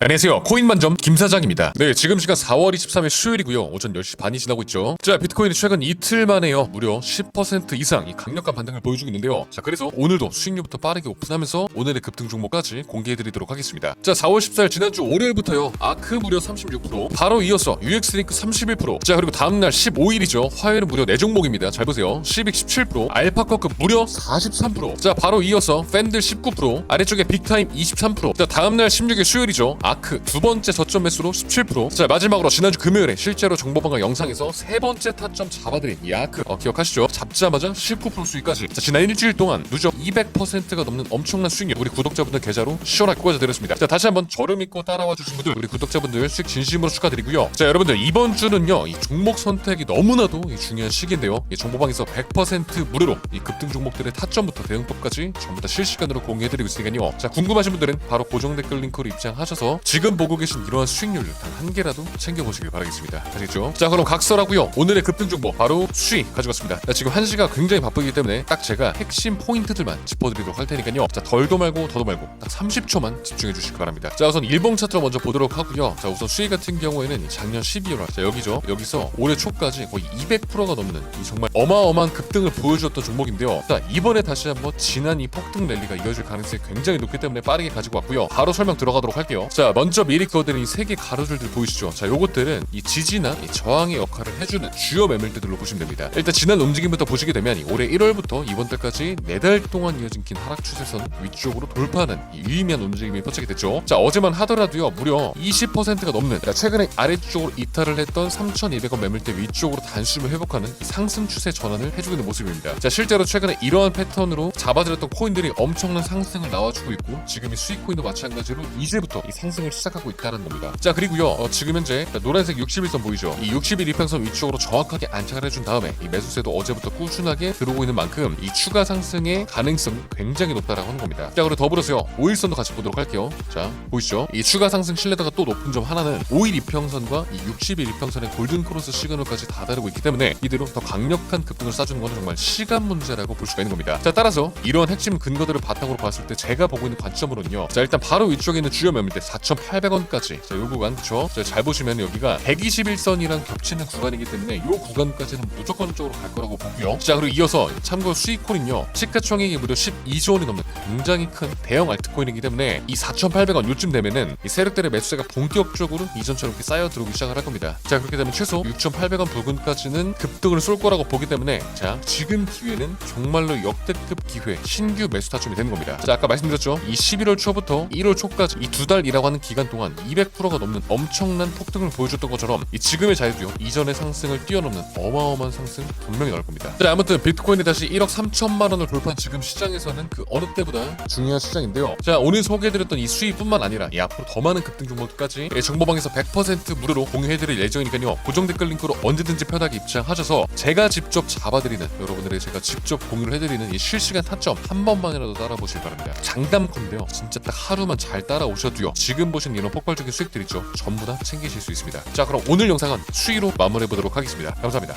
안녕하세요. 코인만점 김사장입니다. 네 지금 시간 4월 23일 수요일이고요. 오전 10시 반이 지나고 있죠. 자 비트코인이 최근 이틀 만에요. 무려 10% 이상 이 강력한 반등을 보여주고 있는데요. 자 그래서 오늘도 수익률부터 빠르게 오픈하면서 오늘의 급등 종목까지 공개해드리도록 하겠습니다. 자 4월 14일 지난주 월요일부터요. 아크 무려 36% 바로 이어서 UX링크 31%자 그리고 다음날 15일이죠. 화요일은 무려 4종목입니다. 잘 보세요. 시빅 17% 알파커급 무려 43%자 바로 이어서 팬들 19% 아래쪽에 빅타임 23%자 다음날 16일 수요일이죠 아크 두 번째 저점 매수로 17%자 마지막으로 지난주 금요일에 실제로 정보방과 영상에서 세 번째 타점 잡아드린 이 아크. 어, 기억하시죠? 잡자마자 19% 수익까지. 자 지난 일주일 동안 누적 200%가 넘는 엄청난 수익률 우리 구독자분들 계좌로 시원하게 꽂아드렸습니다. 자 다시 한번 저를 믿고 따라와 주신 분들 우리 구독자분들 수익 진심으로 축하드리고요. 자 여러분들 이번 주는요 이 종목 선택이 너무나도 이 중요한 시기인데요. 이 정보방에서 100% 무료로 이 급등 종목들의 타점부터 대응법까지 전부 다 실시간으로 공유해드리고 있으니까요. 자 궁금하신 분들은 바로 고정 댓글 링크로 입장하셔서 지금 보고 계신 이러한 수익률 단 한 개라도 챙겨보시길 바라겠습니다. 아시겠죠? 자 그럼 각설하고요. 오늘의 급등 정보 바로 수익 가져갔습니다. 자, 지금 한시가 굉장히 바쁘기 때문에 딱 제가 핵심 포인트들만 짚어드리도록 할 테니까요. 자 덜도 말고 더도 말고 딱 30초만 집중해 주시기 바랍니다. 자 우선 일봉 차트로 먼저 보도록 하고요. 자 우선 수익 같은 경우에는 작년 12월 자 여기죠. 여기서 올해 초까지 거의 200%가 넘는 이 정말 어마어마한 급등을 보여주었던 종목인데요. 자 이번에 다시 한번 지난 이 폭등 랠리가 이어질 가능성이 굉장히 높기 때문에 빠르게 가지고 왔고요. 바로 설명 들어가도록 할게요. 자 먼저 미리 그어드린 이세개 가로줄들 보이시죠? 자 요것들은 이 지지나 이 저항의 역할을 해주는 주요 매물대들로 보시면 됩니다. 일단 지난 움직임부터 보시게 되면 이 올해 1월부터 이번 달까지 네달 동안 이어진 긴 하락 추세선 위쪽으로 돌파하는 이 유의미한 움직임이 펼치게 됐죠? 자 어제만 하더라도요 무려 20%가 넘는 자, 최근에 아래쪽으로 이탈을 했던 3,200원 매물대 위쪽으로 단숨을 회복하는 이 상승 추세 전환을 해주고 있는 모습입니다. 자 실제로 최근에 이러한 패턴으로 잡아들였던 코인들이 엄청난 상승을 나와주고 있고 지금 이 수익 코인도 마찬가지로 이제부터 이 상승 을 시작하고 있다는 겁니다. 자 그리고요 어, 지금 현재 노란색 61선 보이죠? 이 60일 이평선 위쪽으로 정확하게 안착을 해준 다음에 이 매수세도 어제부터 꾸준하게 들어오고 있는 만큼 이 추가 상승의 가능성 굉장히 높다라고 하는 겁니다. 자 그리고 더불어서요 5일선도 같이 보도록 할게요. 자 보이시죠? 이 추가 상승 신뢰도가 또 높은 점 하나는 5일 이평선과 이 60일 이평선의 골든 크로스 시그널까지 다 다르고 있기 때문에 이대로 더 강력한 급등을 쏴주는 것은 정말 시간 문제라고 볼 수가 있는 겁니다. 자 따라서 이러한 핵심 근거들을 바탕으로 봤을 때 제가 보고 있는 관점으로는요 자 일단 바로 위쪽에 있는 주요 매물대 4,800원까지. 자 요 구간 그쵸? 자, 잘 보시면 여기가 121선이랑 겹치는 구간이기 때문에 요 구간까지는 무조건적으로 갈 거라고 보고요. 자 그리고 이어서 참고로 수익코인요 시가총액이 무려 12조 원이 넘는 굉장히 큰 대형 알트코인이기 때문에 이 4,800원 요쯤 되면은 이 세력들의 매수세가 본격적으로 이전처럼 이렇게 쌓여 들어오기 시작을 할 겁니다. 자 그렇게 되면 최소 6,800원 부근까지는 급등을 쏠 거라고 보기 때문에 자 지금 기회는 정말로 역대급 기회 신규 매수 타점이 되는 겁니다. 자 아까 말씀드렸죠? 이 11월 초부터 1월 초까지 이 두 달이라고 하는 기간 동안 200%가 넘는 엄청난 폭등을 보여줬던 것처럼 이 지금의 자리도요 이전의 상승을 뛰어넘는 어마어마한 상승 분명히 나올 겁니다. 자 아무튼 비트코인이 다시 1억 3천만 원을 돌파한 지금 시장에서는 그 어느 때보다 중요한 시장인데요. 자 오늘 소개해드렸던 이 수익뿐만 아니라 이 앞으로 더 많은 급등 종목까지 이 정보방에서 100% 무료로 공유해드릴 예정이니까요. 고정 댓글 링크로 언제든지 편하게 입장하셔서 제가 직접 잡아드리는 여러분들에게 제가 직접 공유를 해드리는 이 실시간 타점 한 번만이라도 따라보시기 바랍니다. 장담컨대요. 진짜 딱 하루만 잘 따라오셔도요 지금 보신 이런 폭발적인 수익들 있죠 전부 다 챙기실 수 있습니다. 자 그럼 오늘 영상은 수위로 마무리해보도록 하겠습니다. 감사합니다